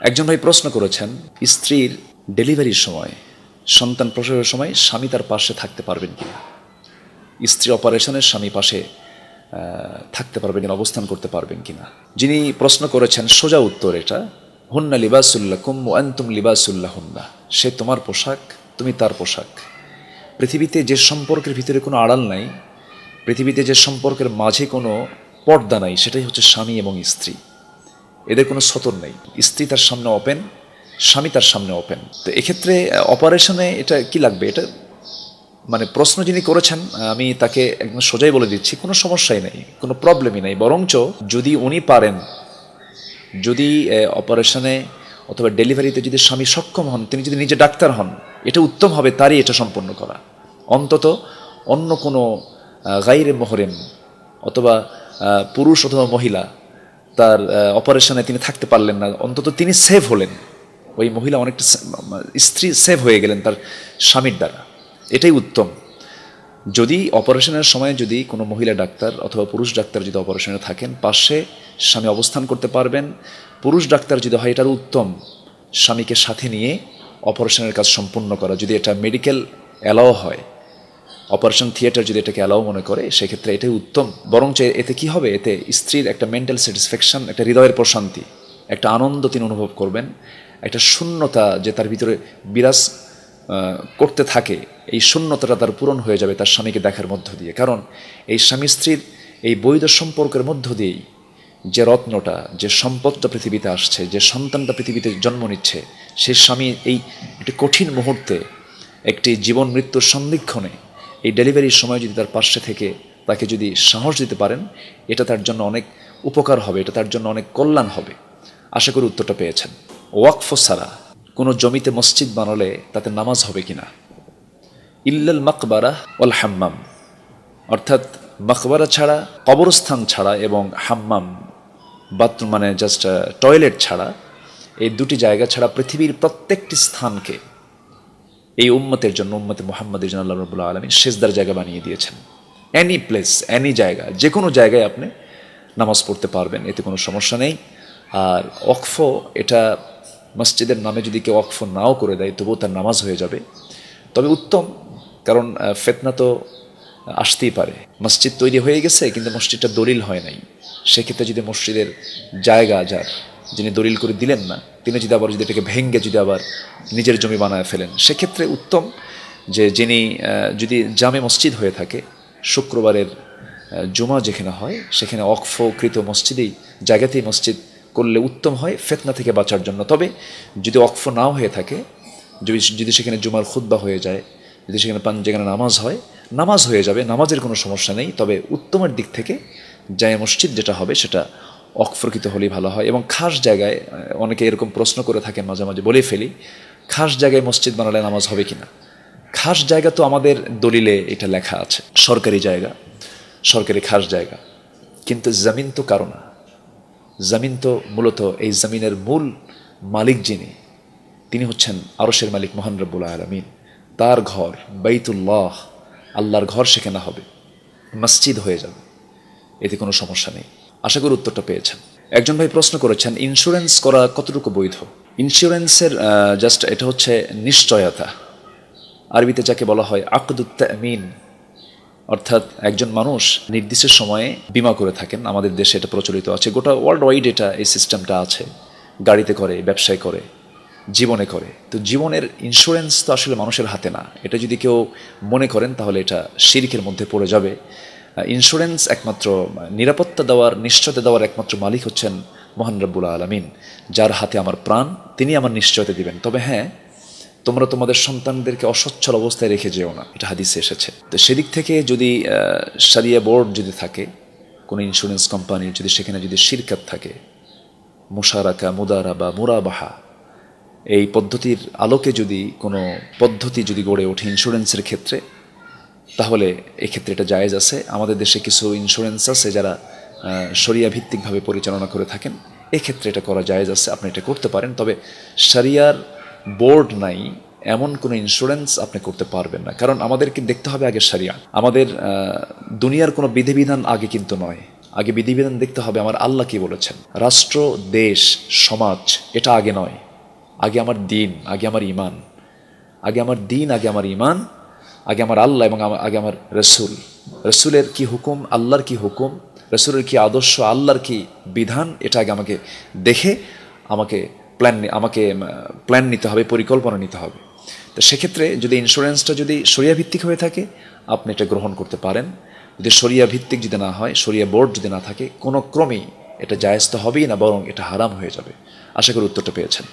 একজন ভাই প্রশ্ন করেছেন, স্ত্রীর ডেলিভারির সময়, সন্তান প্রসবের সময় স্বামী তার পাশে থাকতে পারবেন কিনা? স্ত্রী অপারেশনের স্বামী পাশে থাকতে পারবেন কিনা, অবস্থান করতে পারবেন কিনা? যিনি প্রশ্ন করেছেন, সোজা উত্তর এটা, হুন্না লিবাসুল্লাহ কুম আন্তুম লিবাসুল্লাহ হুন্না সে তোমার পোশাক, তুমি তার পোশাক। পৃথিবীতে যে সম্পর্কের ভিতরে কোনো আড়াল নাই, পৃথিবীতে যে সম্পর্কের মাঝে কোনো পর্দা নাই, সেটাই হচ্ছে স্বামী এবং স্ত্রী। এদের কোনো সতর নেই। স্ত্রী তার সামনে ওপেন স্বামী তার সামনে ওপেন তো এক্ষেত্রে অপারেশনে এটা কি লাগবে? এটা মানে প্রশ্ন যিনি করেছেন আমি তাকে একদম সোজাই বলে দিচ্ছি, কোনো সমস্যাই নেই, কোনো প্রবলেমই নেই। বরঞ্চ যদি উনি পারেন, যদি অপারেশনে অথবা ডেলিভারিতে যদি স্বামী সক্ষম হন, তিনি যদি নিজে ডাক্তার হন, এটা উত্তম হবে, তারই এটা সম্পন্ন করা। অন্তত অন্য কোনো গাইরে মোহরেম অথবা পুরুষ অথবা মহিলা তার অপারেশনে তিনি থাকতে পারলেন না। অন্তত তিনি সেভ হলেন। ওই মহিলা অনেকটা স্ত্রী সেভ হয়ে গেলেন তার স্বামীর দ্বারা। এটাই উত্তম। যদি অপারেশনের সময় যদি কোনো মহিলা ডাক্তার অথবা পুরুষ ডাক্তার যদি অপারেশনে থাকেন, পাশে স্বামী অবস্থান করতে পারবেন। পুরুষ ডাক্তার যদি হয়, এটার উত্তম। স্বামীকে সাথে নিয়ে অপারেশনের কাজ সম্পূর্ণ করা। যদি এটা মেডিকেল অ্যালাও হয় অপারেশন থিয়েটার যদি এটাকে অ্যালাও মনে করে, সেক্ষেত্রে এটাই উত্তম। বরঞ্চ এতে কি হবে? এতে স্ত্রীর একটা মেন্টাল স্যাটিসফ্যাকশন একটা হৃদয়ের প্রশান্তি একটা আনন্দ তিনি অনুভব করবেন, একটা শূন্যতা যে তার ভিতরে বিরাজ করতে থাকে, এই শূন্যতাটা তার পূরণ হয়ে যাবে তার স্বামীকে দেখার মধ্য দিয়ে। কারণ এই স্বামী স্ত্রীর এই বৈধ সম্পর্কের মধ্য দিয়েই যে রত্নটা, যে সম্পদটা পৃথিবীতে আসছে, যে সন্তানটা পৃথিবীতে জন্ম নিচ্ছে, সেই স্বামী এই একটি কঠিন মুহূর্তে একটি জীবন মৃত্যুর সন্ধিক্ষণে এই ডেলিভারির সময় যদি তার পাশে থেকে তাকে যদি সাহস দিতে পারেন, এটা তার জন্য অনেক উপকার হবে, এটা তার জন্য অনেক কল্যাণ হবে। আশা করি উত্তরটা পেয়েছেন। ওয়াকফ সারা, কোনো জমিতে মসজিদ বানালে তাতে নামাজ হবে কিনা? ইল্লাল মাকবারা ওয়াল হাম্মাম, অর্থাৎ মাকবারা ছাড়া, কবরস্থান ছাড়া এবং হাম্মাম, বাথরুম মানে জাস্ট টয়লেট ছাড়া, এই দুটি জায়গা ছাড়া পৃথিবীর প্রত্যেকটি স্থানকে এই উম্মতের জন্য, উম্মতে মোহাম্মদের জন্য আল্লাহ রবুল্লা আলমী শেষদার জায়গা বানিয়ে দিয়েছেন। অ্যানি প্লেস অ্যানি জায়গা যে কোনো জায়গায় আপনি নামাজ পড়তে পারবেন, এতে কোনো সমস্যা নেই। আর অক্ফ এটা মসজিদের নামে যদি কেউ অক্ফ নাও করে দেয়, তবুও তার নামাজ হয়ে যাবে। তবে উত্তম, কারণ ফেতনা তো আসতেই পারে। মসজিদ তৈরি হয়ে গেছে, কিন্তু মসজিদটা দলিল হয় নাই। সেক্ষেত্রে যদি মসজিদের জায়গা যার যিনি দলিল করে দিলেন না, তিনি যদি আবার যদি এটাকে ভেঙ্গে যদি আবার নিজের জমি বানায় ফেলেন, সেক্ষেত্রে উত্তম যে যিনি যদি জামে মসজিদ হয়ে থাকে, শুক্রবারের জুমা যেখানে হয়, সেখানে অক্ফকৃত মসজিদেই, জায়গাতেই মসজিদ করলে উত্তম হয়, ফেতনা থেকে বাঁচার জন্য। তবে যদি অক্ফ নাও হয়ে থাকে, যদি যদি সেখানে জুমার খুদ্া হয়ে যায়, যদি সেখানে পান, যেখানে নামাজ হয়, নামাজ হয়ে যাবে, নামাজের কোনো সমস্যা নেই, তবে উত্তমের দিক থেকে জায় মসজিদ যেটা হবে, সেটা অক্ফরকৃত হলেই ভালো হয় এবং খাস জায়গায় অনেকে এরকম প্রশ্ন করে থাকেন মাঝে মাঝে বলে ফেলি, খাস জায়গায় মসজিদ বানালে নামাজ হবে কিনা? খাস জায়গা তো আমাদের দলিলে এটা লেখা আছে, সরকারি জায়গা, সরকারি খাস জায়গা। কিন্তু জমিন তো কারও না। জমিন তো মূলত এই জমিনের মূল মালিক যিনি, তিনি হচ্ছেন আরশের মালিক মহান রব্বুল আলমিন। তার ঘর, বাইতুল্লাহ, আল্লাহর ঘর সেখানে হবে। মসজিদ হয়ে যাবে। এতে কোনো সমস্যা নেই। আশা করি উত্তরটা পেয়েছেন। একজন ভাই প্রশ্ন করেছেন ইন্স্যুরেন্স করা কতটুকু বৈধ? ইন্স্যুরেন্সের জাস্ট এটা হচ্ছে নিশ্চয়তা। আরবিতে যাকে বলা হয় আকদুত্তামিন অর্থাৎ একজন মানুষ নির্দিষ্ট সময়ে বিমা করে থাকেন। আমাদের দেশে এটা প্রচলিত আছে। গোটা ওয়ার্ল্ড ওয়াইড এটা এই সিস্টেমটা আছে। গাড়িতে করে, ব্যবসায় করে, জীবনে করে। তো জীবনের ইন্স্যুরেন্স তো আসলে মানুষের হাতে না। এটা যদি কেউ মনে করেন তাহলে এটা শিরিকের মধ্যে পড়ে যাবে। ইন্স্যুরেন্স একমাত্র নিরাপত্তা দেওয়ার, নিশ্চয়তা দেওয়ার একমাত্র মালিক হচ্ছেন মহান রব্বুল আলমিন। যার হাতে আমার প্রাণ, তিনি আমার নিশ্চয়তা দিবেন। তবে হ্যাঁ তোমরা তোমাদের সন্তানদেরকে অসচ্ছল অবস্থায় রেখে যেও না। এটা হাদিসে এসেছে। তো সেদিক থেকে যদি সারিয়া বোর্ড যদি থাকে, কোনো ইন্স্যুরেন্স কোম্পানির যদি সেখানে যদি শিরকাত থাকে, মুশারাকা মুদারা বা মুরাবাহা, এই পদ্ধতির আলোকে যদি কোনো পদ্ধতি যদি গড়ে ওঠে ইন্স্যুরেন্সের ক্ষেত্রে তাহলে এক্ষেত্রে এটা জায়েজ আছে। আমাদের দেশে কিছু ইন্স্যুরেন্স আছে যারা শরিয়া ভিত্তিকভাবে পরিচালনা করে থাকেন। এক্ষেত্রে এটা করা জায়েজ আছে, আপনি এটা করতে পারেন। তবে শরিয়ার বোর্ড নাই, এমন কোনো ইন্স্যুরেন্স আপনি করতে পারবেন না। কারণ আমাদেরকে দেখতে হবে আগে শরিয়া। আমাদের দুনিয়ার কোনো বিধিবিধান আগে কিন্তু নয়। আগে বিধিবিধান দেখতে হবে আমার আল্লাহ কি বলেছেন। রাষ্ট্র, দেশ, সমাজ, এটা আগে নয়। আগে আমার দিন, আগে আমার ইমান আগে আমার দিন, আগে আমার ইমান আগে আমার আল্লাহ এবং আগে আমার রসুল। রসুলের কি হুকুম? আল্লাহর কি হুকুম? রসুলের কি আদর্শ? আল্লাহর কি বিধান? এটা আগে আমাকে দেখে আমাকে প্ল্যান আমাকে প্ল্যান নিতে হবে, পরিকল্পনা নিতে হবে। তো সেক্ষেত্রে যদি ইন্স্যুরেন্সটা যদি সরিয়া ভিত্তিক হয়ে থাকে, আপনি এটা গ্রহণ করতে পারেন। যদি সরিয়া ভিত্তিক যদি না হয় সরিয়া বোর্ড যদি না থাকে, কোনো ক্রমেই এটা জায়েজ তো হবেই না, বরং এটা হারাম হয়ে যাবে। আশা করি উত্তরটা পেয়েছেন।